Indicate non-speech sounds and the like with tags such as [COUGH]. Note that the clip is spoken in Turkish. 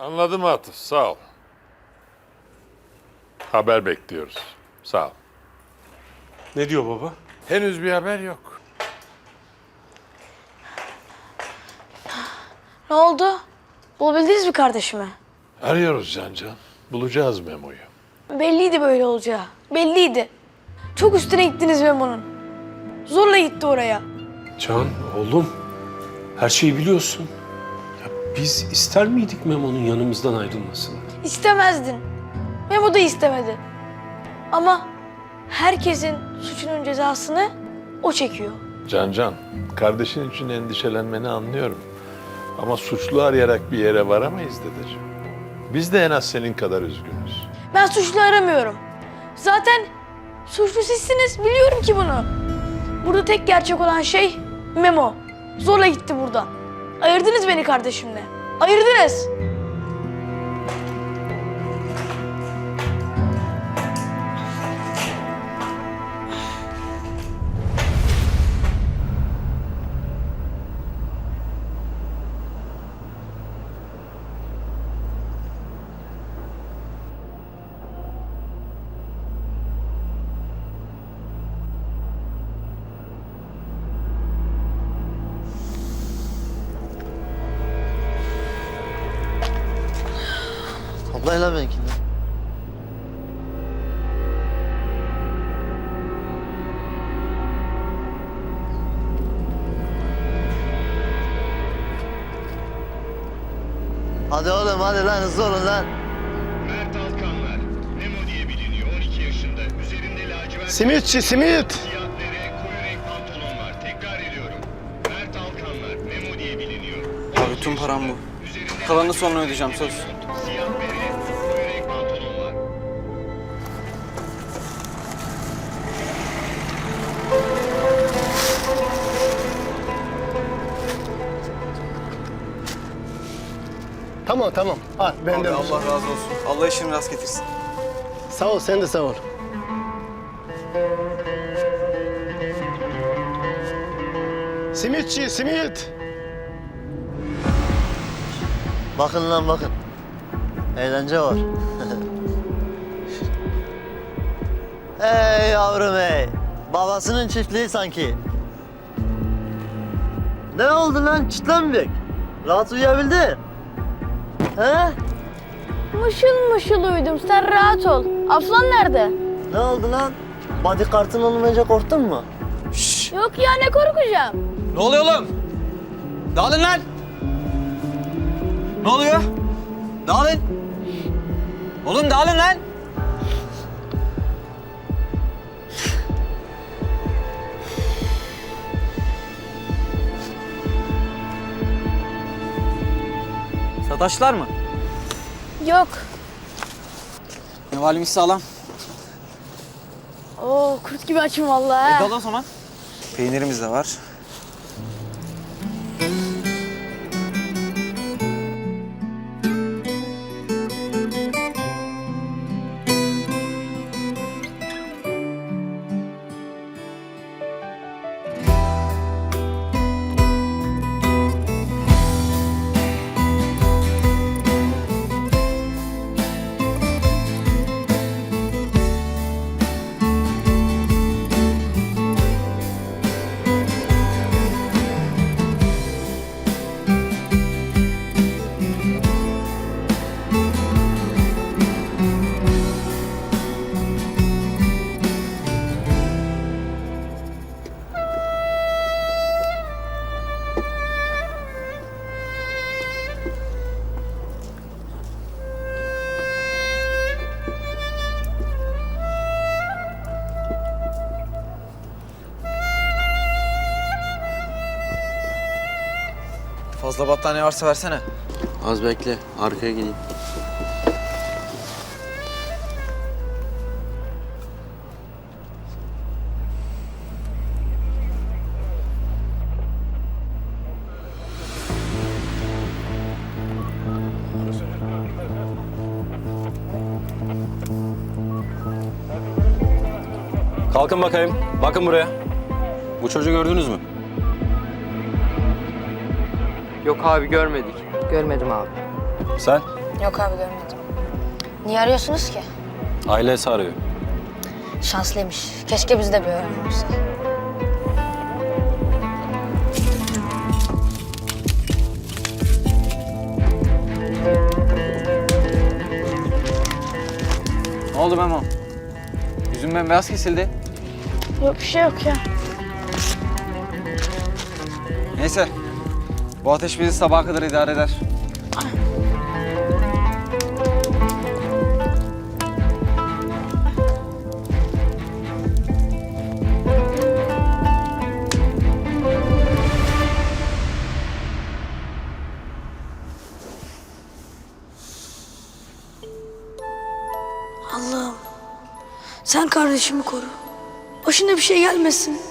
Anladım Atıf, sağ ol. Haber bekliyoruz. Sağ ol. Ne diyor baba? Henüz bir haber yok. Ne oldu? Bulabildiniz mi kardeşimi? Arıyoruz Can Can. Bulacağız Memo'yu. Belliydi böyle olacağı. Belliydi. Çok üstüne gittiniz Memo'nun. Zorla gitti oraya. Can, oğlum. Her şeyi biliyorsun. Biz ister miydik Memo'nun yanımızdan ayrılmasını? İstemezdin. Memo da istemedi. Ama herkesin suçunun cezasını o çekiyor. Can Can, kardeşin için endişelenmeni anlıyorum. Ama suçlu arayarak bir yere varamayız dedeciğim. Biz de en az senin kadar üzgünüz. Ben suçlu aramıyorum. Zaten suçlu sizsiniz. Biliyorum ki bunu. Burada tek gerçek olan şey Memo. Zorla gitti buradan. Ayırdınız beni kardeşimle. Ayırdınız. Ablayla benimkinde. Hadi oğlum hadi lan hızlı olun lan. Mert Alkanlar. Nemo diye biliniyor. 12 yaşında. Üzerinde lacivert Simitçi, simit. siyah koyu renk pantolon var. Tekrar ediyorum. Mert Alkanlar. Nemo diye biliniyor. Abi tüm param bu. Kalanını sonra ödeyeceğim söz. Tamam tamam. Al Abi benden. Allah razı olsun. Allah işini rast getirsin. Sağ ol sen de sağ ol. Simitçi, simit. Bakın lan bakın. Eğlence var. [LAUGHS] hey yavrum hey. Babasının çiftliği sanki. Ne oldu lan çitlenmek? Rahat uyuyabildin? He? Mışıl mışıl uyudum. Sen rahat ol. Aflan nerede? Ne oldu lan? Body kartın olmayınca korktun mu? Yok ya ne korkacağım. Ne oluyor oğlum? Dağılın lan! Ne oluyor? Dağılın! Oğlum dağılın lan! Sataşlar mı? Yok. Ne valimiz sağlam. Oo kurt gibi açım vallahi. E dal o zaman. Peynirimiz de var. Fazla battaniye varsa versene. Az bekle, arkaya gideyim. Kalkın bakayım. Bakın buraya. Bu çocuğu gördünüz mü? Yok abi görmedik. Görmedim abi. Sen? Yok abi görmedim. Niye arıyorsunuz ki? Ailesi arıyor. Şanslıymış. Keşke biz de bir öğren olsa. Ne oldu Memo? Yüzün bembeyaz kesildi. Yok bir şey yok ya. Neyse. Bu ateş bizi sabaha kadar idare eder. Allah'ım sen kardeşimi koru. Başına bir şey gelmesin.